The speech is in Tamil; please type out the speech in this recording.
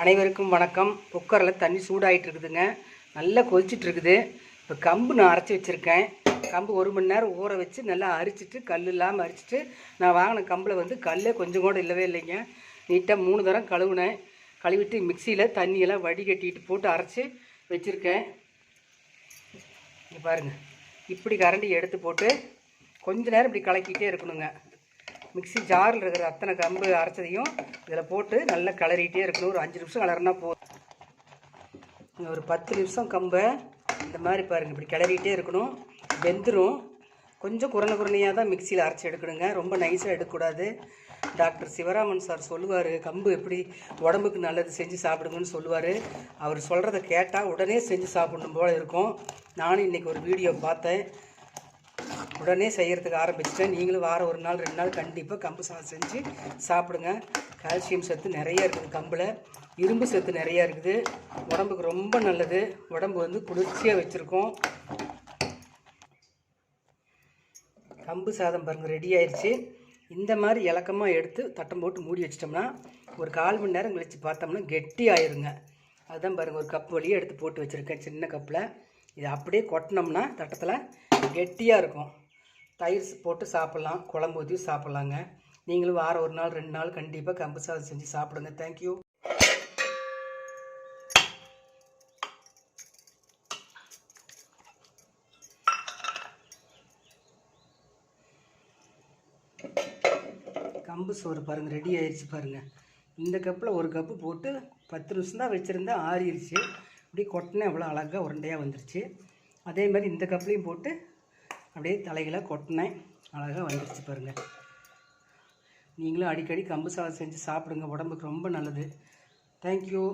அனைவருக்கும் வணக்கம். குக்கரில் தண்ணி சூடாகிட்டு இருக்குதுங்க நல்லா கொதிச்சிட்டு இருக்குது இப்போ கம்பு நான் அரைச்சி வச்சுருக்கேன். கம்பு ஒரு மணி நேரம் ஊற வச்சு நல்லா அரிச்சிட்டு கல் இல்லாமல் அரிச்சிட்டு நான் வாங்கின கம்பில் வந்து கல்லே கொஞ்சம் கூட இல்லவே இல்லைங்க. நீட்டாக மூணு தரம் கழுவுனேன். கழுவிட்டு மிக்சியில் தண்ணியெல்லாம் வடிகட்டிட்டு போட்டு அரைச்சி வச்சுருக்கேன். இங்கே பாருங்க. இப்படி கரண்டி எடுத்து போட்டு கொஞ்ச நேரம் இப்படி கலக்கிட்டே இருக்கணுங்க. மிக்ஸி ஜாரில் இருக்கிற அத்தனை கம்பு அரைச்சதையும் இதில் போட்டு நல்லா கிளறிட்டே இருக்கணும். ஒரு அஞ்சு நிமிஷம் கிளறினா போதும். ஒரு பத்து நிமிஷம் கம்பை இந்த மாதிரி பாருங்கள் இப்படி கிளறிட்டே இருக்கணும். வெந்துடும் கொஞ்சம் குரண குறனையாக தான் மிக்சியில் அரைச்சி எடுக்கணுங்க. ரொம்ப நைஸாக எடுக்கக்கூடாது. டாக்டர் சிவராமன் சார் சொல்லுவார் கம்பு எப்படி உடம்புக்கு நல்லது செஞ்சு சாப்பிடுங்கன்னு சொல்லுவார். அவர் சொல்கிறத கேட்டால் உடனே செஞ்சு சாப்பிடணும் போல இருக்கும். நானும் இன்றைக்கி ஒரு வீடியோ பார்த்தேன். உடனே செய்கிறதுக்கு ஆரம்பிச்சிட்டேன். நீங்களும் வாரம் ஒரு நாள் ரெண்டு நாள் கண்டிப்பாக கம்பு சாதம் செஞ்சு சாப்பிடுங்க. கால்சியம் சத்து நிறைய இருக்குது கம்பில். இரும்பு சத்து நிறையா இருக்குது. உடம்புக்கு ரொம்ப நல்லது. உடம்பு வந்து குளிர்ச்சியாக வச்சுருக்கோம். கம்பு சாதம் பாருங்கள் ரெடி ஆயிடுச்சு இந்த மாதிரி இலக்கமாக எடுத்து தட்டம் போட்டு மூடி வச்சிட்டோம்னா ஒரு கால் மணி நேரம் கழித்து பார்த்தோம்னா கெட்டி ஆயிருங்க அதுதான் பாருங்கள் ஒரு கப் வழியே எடுத்து போட்டு வச்சுருக்கேன் சின்ன கப்பில். இதை அப்படியே கொட்டினோம்னா தட்டத்தில் கெட்டியாக இருக்கும். தயிர் போட்டு சாப்பிட்லாம். குழம்பு ஊற்றி சாப்பிட்லாங்க. நீங்களும் வாரம் ஒரு நாள் ரெண்டு நாள் கண்டிப்பாக கம்பு சாதம் செஞ்சு சாப்பிடுங்க. தேங்க்யூ கம்பு சோறு பாருங்கள் ரெடி ஆயிடுச்சு பாருங்கள் இந்த கப்பில் ஒரு கப்பு போட்டு பத்து நிமிஷம் தான் வச்சுருந்தேன். ஆறிடுச்சு அப்படியே கொட்டினேன் அவ்வளோ அழகாக உருண்டையாக வந்துருச்சு. அதே மாதிரி இந்த கப்லேயும் போட்டு அப்படியே தலைகளை கொட்டினேன் அழகாக வந்துருச்சு பாருங்கள் நீங்களும் அடிக்கடி கம்பு சாதம் செஞ்சு சாப்பிடுங்க. உடம்புக்கு ரொம்ப நல்லது. தேங்க்யூ